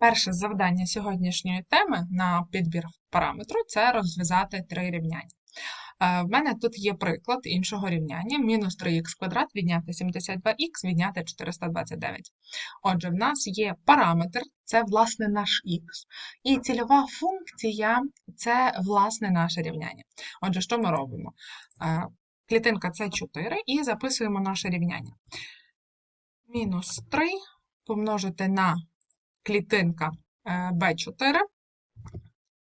Перше завдання сьогоднішньої теми на підбір параметру це розв'язати три рівняння. Е, В мене тут є приклад іншого рівняння. Мінус 3х квадрат відняти 72х відняти 429. Отже, в нас є параметр, це власне наш х, і цільова функція це власне наше рівняння. Отже, що ми робимо? Е, Клітинка це 4 і записуємо наше рівняння. Мінус 3 помножити на клітинка е, b4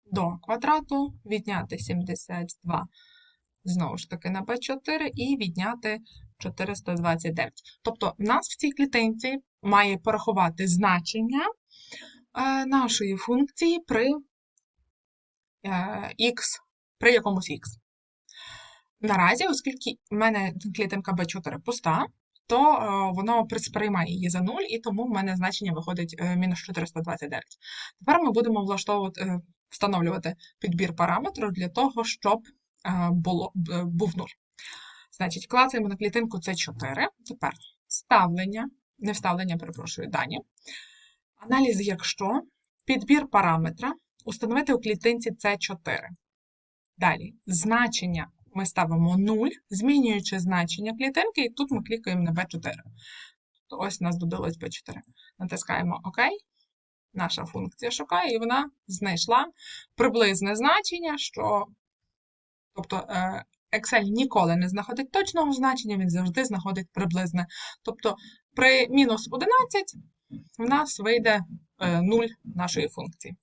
до квадрату, відняти 72 знову ж таки на b4 і відняти 429. Тобто, в нас в цій клітинці має порахувати значення е, нашої функції при x, при якомусь x. Наразі, оскільки в мене клітинка b4 пуста, то е, воно сприймає її за 0, і тому в мене значення виходить е, мінус 429. Тепер ми будемо влаштовувати, е, встановлювати підбір параметру для того, щоб було, був 0. Значить, клацаємо на клітинку C4. Тепер ставлення, не вставлення, перепрошую, дані. Аналіз, якщо підбір параметра установити у клітинці C4. Далі, значення ми ставимо 0, змінюючи значення клітинки, і тут ми клікаємо на B4. То ось у нас додалось B4. Натискаємо ОК. Наша функція шукає, і вона знайшла приблизне значення, що. Тобто е, Excel ніколи не знаходить точного значення, він завжди знаходить приблизне. Тобто при мінус 11 в нас вийде е, 0 нашої функції.